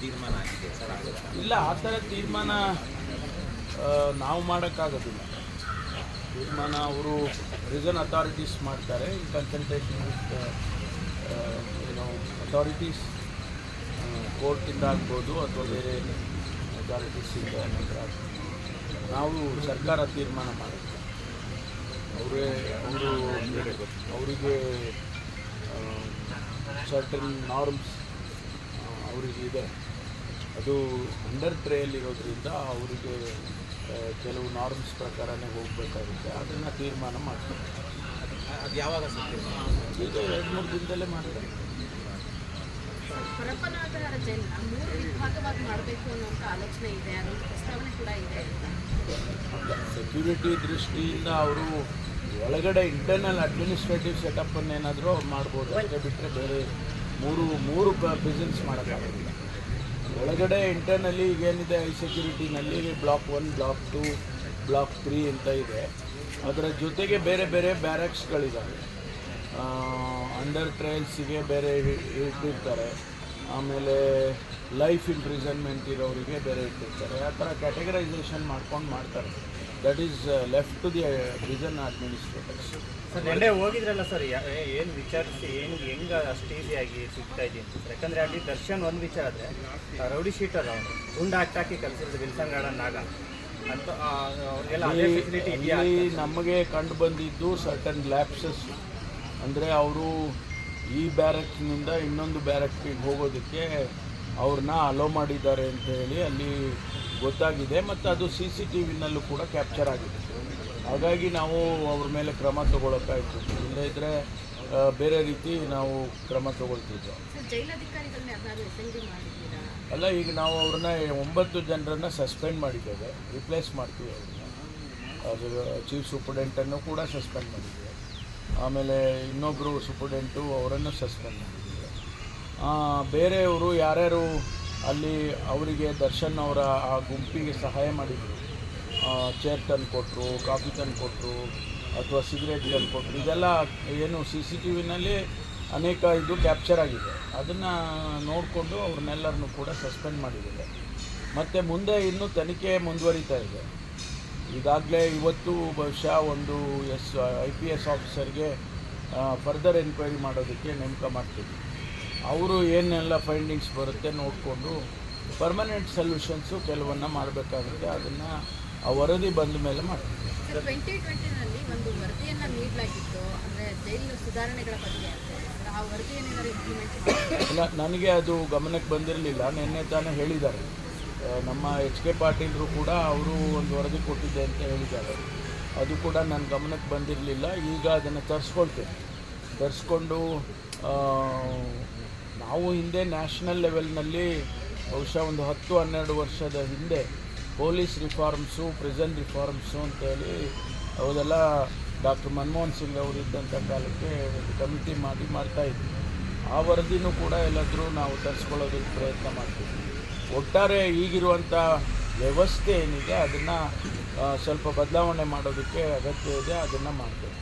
ತೀರ್ಮಾನ ಆಗಿದೆ ಇಲ್ಲ, ಆ ಥರ ತೀರ್ಮಾನ ನಾವು ಮಾಡೋಕ್ಕಾಗೋದಿಲ್ಲ. ತೀರ್ಮಾನ ಅವರು ರಿಜನ್ ಅಥಾರಿಟೀಸ್ ಮಾಡ್ತಾರೆ ಇನ್ ಕನ್ಸಲ್ಟೇಷನ್ ವಿತ್ ಏನೋ ಅಥಾರಿಟೀಸ್ ಕೋರ್ಟಿಂದ ಆಗ್ಬೋದು ಅಥವಾ ಬೇರೆ ಅಥಾರಿಟೀಸಿಂದ ನಂತರ ನಾವು ಸರ್ಕಾರ ತೀರ್ಮಾನ ಮಾಡುತ್ತೆ. ಅವರೇ, ಅವರು, ಅವರಿಗೆ ಸರ್ಟನ್ ನಾರ್ಮ್ಸ್ ಅವರಿಗೆ ಇದೆ. ಅದು ಅಂಡರ್ ಟ್ರೇಯಲ್ಲಿರೋದ್ರಿಂದ ಅವರಿಗೆ ಕೆಲವು ನಾರ್ಮ್ಸ್ ಪ್ರಕಾರನೇ ಹೋಗಬೇಕಾಗುತ್ತೆ. ಅದನ್ನು ತೀರ್ಮಾನ ಮಾಡ್ತಾರೆ. ಅದು ಯಾವಾಗ? ಈಗ ಎರಡು ಮೂರು ದಿನದಲ್ಲೇ ಮಾಡ್ತಾರೆ. ಪರಪ್ಪನಾಗರ ಜೈಲನ್ನ ಮೂರು ವಿಭಾಗವಾಗಿ ಮಾಡಬೇಕು ಅನ್ನೋಂಥ ಆಲೋಚನೆ ಇದೆ ಅದೊಂದು ಪ್ರಸ್ತಾವನೆ ಕೂಡ ಇದೆ. ಸೆಕ್ಯೂರಿಟಿ ದೃಷ್ಟಿಯಿಂದ ಅವರು ಒಳಗಡೆ ಇಂಟರ್ನಲ್ ಅಡ್ಮಿನಿಸ್ಟ್ರೇಟಿವ್ ಸೆಟಪ್ಪನ್ನು ಏನಾದರೂ ಅವ್ರು ಮಾಡ್ಬೋದು. ಅದೇ ಬಿಟ್ಟರೆ ಬೇರೆ ಮೂರು ಮೂರು ಬಿಸ್ನೆಸ್ ಮಾಡೋಕ್ಕಾಗೋದಿಲ್ಲ. ಒಳಗಡೆ ಇಂಟರ್ನಲ್ಲಿ ಈಗೇನಿದೆ I ಸೆಕ್ಯೂರಿಟಿನಲ್ಲಿ block one block two block three ಅಂತ ಇದೆ. ಅದರ ಜೊತೆಗೆ ಬೇರೆ ಬೇರೆ ಬ್ಯಾರಕ್ಸ್ಗಳಿದ್ದಾವೆ ಅಂಡರ್ ಟ್ರಯಲ್ಸಿಗೆ ಬೇರೆ ಇಟ್ಟಿರ್ತಾರೆ. ಆಮೇಲೆ ಲೈಫ್ ಇಂಪ್ರಿಸನ್ಮೆಂಟ್ ಇರೋರಿಗೆ ಬೇರೆ ಇಟ್ಟಿರ್ತಾರೆ. ಆ ಥರ ಕ್ಯಾಟಗರೈಸೇಷನ್ ಮಾಡ್ಕೊಂಡು ಮಾಡ್ತಾರೆ. That is left to the prison administrators sir ನೆನ್ನೆ ಹೋಗಿದ್ರಲ್ಲ ಸರ್ ಏನು ವಿಚಾರಿಸಿ ಏನು ಹೆಂಗೆ ಅಷ್ಟು ಈಸಿಯಾಗಿ ಸಿಗ್ತಾ ಇದೆ ಅಂತ ಸರ್ ಯಾಕಂದರೆ ಅಲ್ಲಿ ದರ್ಶನ್ ಒಂದು ವಿಚಾರ ಆದರೆ ರೌಡಿ ಶೀಟರ್ ಅವನು. ಗುಂಡ ಹಾಕಿ ಕಲಿಸಿದ್ರು ವಿಲ್ಸನ್ ಗಾರ್ಡನ್ ನಾಗ. ಅಂತ ಅವ್ರಿಗೆಲ್ಲ ನಮಗೆ ಕಂಡು ಬಂದಿದ್ದು ಸರ್ಟನ್ ಲ್ಯಾಪ್ಸಸ್ ಅಂದರೆ ಅವರು ಈ ಬ್ಯಾರಕ್ನಿಂದ ಇನ್ನೊಂದು ಬ್ಯಾರಕ್ಗೆ ಹೋಗೋದಕ್ಕೆ ಅವ್ರನ್ನ ಅಲೋ ಮಾಡಿದ್ದಾರೆ ಅಂತ ಹೇಳಿ ಅಲ್ಲಿ ಗೊತ್ತಾಗಿದೆ ಮತ್ತು ಅದು ಸಿ ಸಿ ಟಿ ವಿನಲ್ಲೂ ಕೂಡ ಕ್ಯಾಪ್ಚರ್ ಆಗಿದೆ. ಹಾಗಾಗಿ ನಾವು ಅವ್ರ ಮೇಲೆ ಕ್ರಮ ತಗೊಳಕ್ಕಾಯಿತು ಇಲ್ಲದೇ ಇದ್ದರೆ ಬೇರೆ ರೀತಿ ನಾವು ಕ್ರಮ ತಗೊಳ್ತಿದ್ವು. ಡಿ ಅಲ್ಲ ಈಗ ನಾವು ಅವ್ರನ್ನ ಒಂಬತ್ತು ಜನರನ್ನ ಸಸ್ಪೆಂಡ್ ಮಾಡಿದ್ದೇವೆ. ರಿಪ್ಲೇಸ್ ಮಾಡ್ತೀವಿ ಅವ್ರನ್ನ. ಅದು ಚೀಫ್ ಸೂಪರ್ಡೆಂಟನ್ನು ಕೂಡ ಸಸ್ಪೆಂಡ್ ಮಾಡಿದ್ದೇವೆ. ಆಮೇಲೆ ಇನ್ನೊಬ್ಬರು ಸೂಪರ್ಡೆಂಟು ಅವರನ್ನು ಸಸ್ಪೆಂಡ್ ಮಾಡಿದ್ದೇವೆ. ಬೇರೆಯವರು ಯಾರ್ಯಾರು ಅಲ್ಲಿ ಅವರಿಗೆ ದರ್ಶನ್ ಅವರ ಆ ಗುಂಪಿಗೆ ಸಹಾಯ ಮಾಡಿದರು. ಚೇರ್ ತಂದು ಕೊಟ್ಟರು ಕಾಫಿ ತಂದು ಕೊಟ್ಟರು ಅಥವಾ ಸಿಗರೇಟ್ ತಂದು ಕೊಟ್ಟರು ಇದೆಲ್ಲ ಏನು ಸಿ ಸಿ ಟಿ ವಿನಲ್ಲಿ ಅನೇಕ ಇದು ಕ್ಯಾಪ್ಚರ್ ಆಗಿದೆ. ಅದನ್ನು ನೋಡಿಕೊಂಡು ಅವ್ರನ್ನೆಲ್ಲರನ್ನು ಕೂಡ ಸಸ್ಪೆಂಡ್ ಮಾಡಿದ್ದಾರೆ. ಮತ್ತು ಮುಂದೆ ಇನ್ನೂ ತನಿಖೆ ಮುಂದುವರಿತಾ ಇದೆ. ಈಗಾಗಲೇ ಇವತ್ತು ಬಹುಶಃ ಒಂದು ಎಸ್, ಐ ಪಿ ಎಸ್ ಆಫೀಸರ್ಗೆ ಫರ್ದರ್ ಎನ್ಕ್ವೈರಿ ಮಾಡೋದಕ್ಕೆ ನೇಮಕ ಮಾಡ್ತೀವಿ. ಅವರು ಏನೆಲ್ಲ ಫೈಂಡಿಂಗ್ಸ್ ಬರುತ್ತೆ ನೋಡಿಕೊಂಡು ಪರ್ಮನೆಂಟ್ ಸೊಲ್ಯೂಷನ್ಸು ಕೆಲವನ್ನ ಮಾಡಬೇಕಾಗುತ್ತೆ. ಅದನ್ನು ಆ ವರದಿ ಬಂದ ಮೇಲೆ ಮಾಡ್ತೀವಿ. ಸರ್ ಟ್ವೆಂಟಿ ಟ್ವೆಂಟಿನಲ್ಲಿ ಒಂದು ವರದಿಯನ್ನು ನೀಡಲಾಗಿತ್ತು. ಅಂದರೆ ಜೈಲು ಸುಧಾರಣೆಗಳ ಬಗ್ಗೆ ಅಂತ. ಆ ವರದಿ ಏನಾದರೂ ಇಂಪ್ಲಿಮೆಂಟ್ ಇಲ್ಲ ನನಗೆ ಅದು ಗಮನಕ್ಕೆ ಬಂದಿರಲಿಲ್ಲ. ನಿನ್ನೆ ತಾನೇ ಹೇಳಿದ್ದಾರೆ. ನಮ್ಮ ಎಚ್ ಕೆ ಪಾಟೀಲರು ಕೂಡ ಅವರು ಒಂದು ವರದಿ ಕೊಟ್ಟಿದ್ದೆ ಅಂತ ಹೇಳಿದ್ದಾರೆ. ಅದು ಕೂಡ ನನ್ನ ಗಮನಕ್ಕೆ ಬಂದಿರಲಿಲ್ಲ. ಈಗ ಅದನ್ನು ತರಿಸ್ಕೊಳ್ತೇನೆ. ತರಿಸ್ಕೊಂಡು ನಾವು ಹಿಂದೆ ನ್ಯಾಷನಲ್ ಲೆವೆಲ್ನಲ್ಲಿ ಬಹುಶಃ ಒಂದು ಹತ್ತು ಹನ್ನೆರಡು ವರ್ಷದ ಹಿಂದೆ ಪೊಲೀಸ್ ರಿಫಾರ್ಮ್ಸು, ಪ್ರಿಸನ್ ರಿಫಾರ್ಮ್ಸು ಅಂತೇಳಿ ಅವೆಲ್ಲ ಡಾಕ್ಟರ್ ಮನಮೋಹನ್ ಸಿಂಗ್ ಅವರು ಇದ್ದಂಥ ಕಾಲಕ್ಕೆ ಒಂದು ಕಮಿಟಿ ಮಾಡಿ ಮಾಡ್ತಾಯಿದ್ವಿ ಆ ವರದಿನೂ ಕೂಡ ಎಲ್ಲಾದರೂ ನಾವು ತರಿಸ್ಕೊಳ್ಳೋದಕ್ಕೆ ಪ್ರಯತ್ನ ಮಾಡ್ತೀವಿ. ಒಟ್ಟಾರೆ ಈಗಿರುವಂಥ ವ್ಯವಸ್ಥೆ ಏನಿದೆ ಅದನ್ನು ಸ್ವಲ್ಪ ಬದಲಾವಣೆ ಮಾಡೋದಕ್ಕೆ ಅಗತ್ಯ ಇದೆ, ಅದನ್ನು ಮಾಡ್ತೇವೆ.